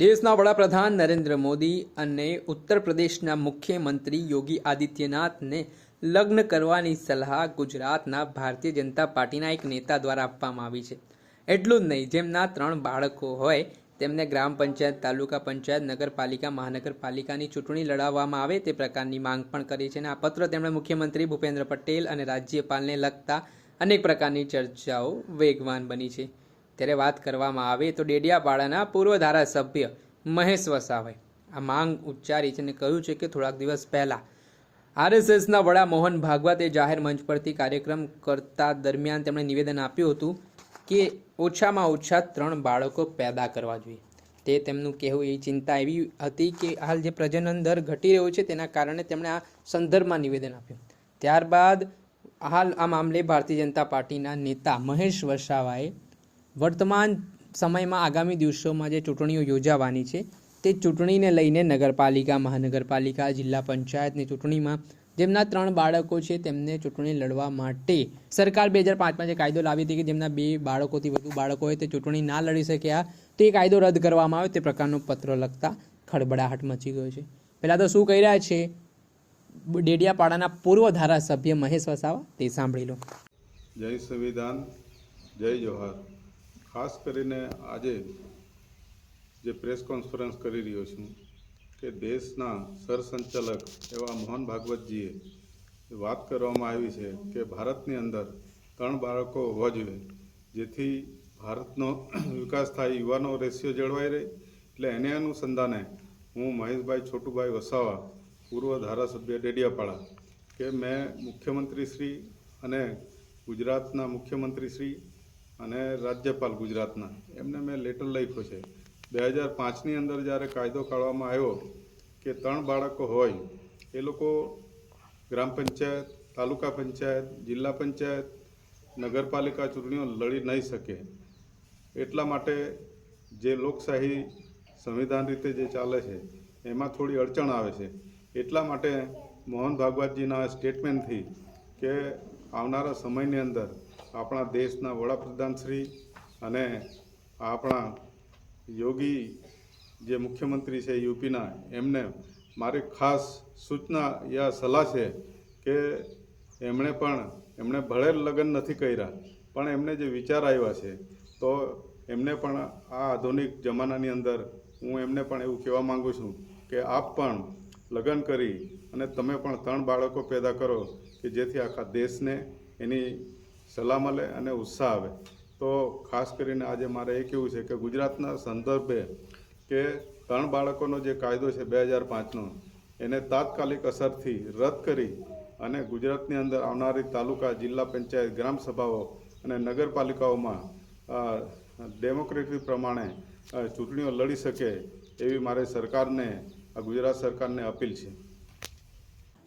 દેશના વડાપ્રધાન નરેન્દ્ર મોદી અને ઉત્તર પ્રદેશના મુખ્યમંત્રી યોગી આદિત્યનાથને લગ્ન કરવાની સલાહ ગુજરાતના ભારતીય જનતા પાર્ટીના એક નેતા દ્વારા આપવામાં આવી છે. એટલું જ નહીં, જેમના ત્રણ બાળકો હોય, તેમને ગ્રામ પંચાયત, તાલુકા પંચાયત, નગરપાલિકા, મહાનગરપાલિકાની ચૂંટણી લડાવવામાં આવે તે પ્રકારની માંગ પણ કરી છે અને આ પત્ર તેમણે મુખ્યમંત્રી ભૂપેન્દ્ર પટેલ અને રાજ્યપાલને લગતા અનેક પ્રકારની ચર્ચાઓ વેગવાન બની છે. ત્યારે વાત કરવામાં આવે તો ડેડિયાપાડાના પૂર્વ ધારાસભ્ય મહેશ વસાવાએ આ માંગ ઉચ્ચારી છે અને કહ્યું છે કે થોડાક દિવસ પહેલાં આરએસએસના વડા મોહન ભાગવતે જાહેર મંચ પરથી કાર્યક્રમ કરતા દરમિયાન તેમણે નિવેદન આપ્યું હતું કે ઓછામાં ઓછા ત્રણ બાળકો પેદા કરવા જોઈએ. તે તેમનું કહેવું એ ચિંતા એવી હતી કે હાલ જે પ્રજનન દર ઘટી રહ્યો છે તેના કારણે તેમણે આ સંદર્ભમાં નિવેદન આપ્યું. ત્યારબાદ હાલ આ મામલે ભારતીય જનતા પાર્ટીના નેતા મહેશ વસાવાએ વર્તમાન સમયમાં આગામી દિવસોમાં જે ચૂંટણીઓ યોજાવાની છે, તે ચૂંટણીને લઈને નગરપાલિકા, મહાનગરપાલિકા, જિલ્લા પંચાયતની ચૂંટણીમાં જેમના ત્રણ બાળકો છે, તેમને ચૂંટણી લડવા માટે સરકાર બે હજાર પાંચમાં જે કાયદો લાવી હતી કે જેમના બે બાળકોથી વધુ બાળકો હોય તે ચૂંટણી ના લડી શક્યા, તો કાયદો રદ કરવામાં આવે તે પ્રકારનો પત્ર લખતા ખળબડાહટ મચી ગયો છે. પહેલાં તો શું કહી રહ્યા છે? ડેડિયાપાડાના પૂર્વ ધારાસભ્ય મહેશ વસાવા, તે સાંભળી લો. જય સંવિધાન, જય જોહાર ખાસ કરીને આજે જે પ્રેસ કોન્ફરન્સ કરી રહ્યો છું કે દેશના સરસંચાલક એવા મોહન ભાગવતજીએ વાત કરવામાં આવી છે કે ભારતની અંદર ત્રણ બાળકો હોવા જોઈએ, જેથી ભારતનો વિકાસ થાય, યુવાનો રેશિયો જળવાઈ રહે. એટલે એને અનુસંધાને હું મહેશભાઈ છોટુભાઈ વસાવા, પૂર્વ ધારાસભ્ય ડેડિયાપાડા, કે મેં મુખ્યમંત્રી શ્રી અને ગુજરાતના મુખ્યમંત્રી શ્રી અને રાજ્યપાલ ગુજરાતના. એમને મેં લેટર લખ્યો છે. બે હજાર પાંચની અંદર જ્યારે કાયદો કાઢવામાં આવ્યો કે ત્રણ બાળકો હોય, એ લોકો ગ્રામ પંચાયત, તાલુકા પંચાયત, જિલ્લા પંચાયત, નગરપાલિકા ચૂંટણીઓ લડી નહીં શકે. એટલા માટે જે લોકશાહી સંવિધાન રીતે જે ચાલે છે, એમાં થોડી અડચણ આવે છે. એટલા માટે મોહન ભાગવતજીના સ્ટેટમેન્ટથી કે આવનારા સમયની અંદર આપણા દેશના વડાપ્રધાન શ્રી અને આપણા યોગી જે મુખ્યમંત્રી છે યુપીના, એમને મારી ખાસ સૂચના યા સલાહ છે કે એમણે પણ, એમણે ભળે લગ્ન નથી કર્યા, પણ એમને જે વિચાર આવ્યા છે, તો એમને પણ આ આધુનિક જમાનાની અંદર હું એમને પણ એવું કહેવા માગું છું કે આપ પણ લગ્ન કરી અને તમે પણ ત્રણ બાળકો પેદા કરો કે જેથી આખા દેશને એની સલાહ મળે અને ઉત્સાહ આવે. તો ખાસ કરીને આજે મારે એ કહેવું છે કે ગુજરાતના સંદર્ભે કે ત્રણ બાળકોનો જે કાયદો છે બે હજાર પાંચનો, એને તાત્કાલિક અસરથી રદ કરી અને ગુજરાતની અંદર આવનારી તાલુકા, જિલ્લા પંચાયત ગ્રામ સભાઓ અને નગરપાલિકાઓમાં ડેમોક્રેટિક પ્રમાણે ચૂંટણીઓ લડી શકે એવી મારે સરકારને, ગુજરાત સરકારને અપીલ છે.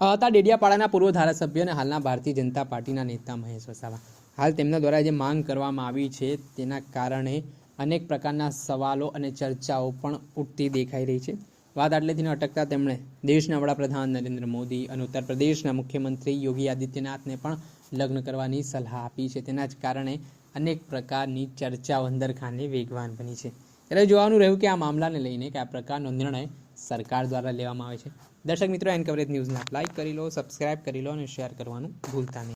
હતા ડેડિયાપાડાના પૂર્વ ધારાસભ્ય અને હાલના ભારતીય જનતા પાર્ટીના નેતા મહેશ વસાવા. હાલ તેમના દ્વારા જે માંગ કરવામાં આવી છે તેના કારણે અનેક પ્રકારના સવાલો અને ચર્ચાઓ પણ ઉઠતી દેખાઈ રહી છે. વાત આટલેથી અટકતા તેમણે દેશના વડાપ્રધાન નરેન્દ્ર મોદી અને ઉત્તર પ્રદેશના મુખ્યમંત્રી યોગી આદિત્યનાથને પણ લગ્ન કરવાની સલાહ આપી છે. તેના જ કારણે અનેક પ્રકારની ચર્ચાઓ અંદરખાને વેગવાન બની છે. ત્યારે જોવાનું રહ્યું કે આ મામલાને લઈને કે આ પ્રકારનો નિર્ણય સરકાર દ્વારા લેવામાં આવે છે. દર્શક મિત્રો એન કવરેજ ન્યૂઝને લાઇક કરી લો સબસ્ક્રાઇબ કરી લો અને શેર કરવાનું ભૂલતા નહીં.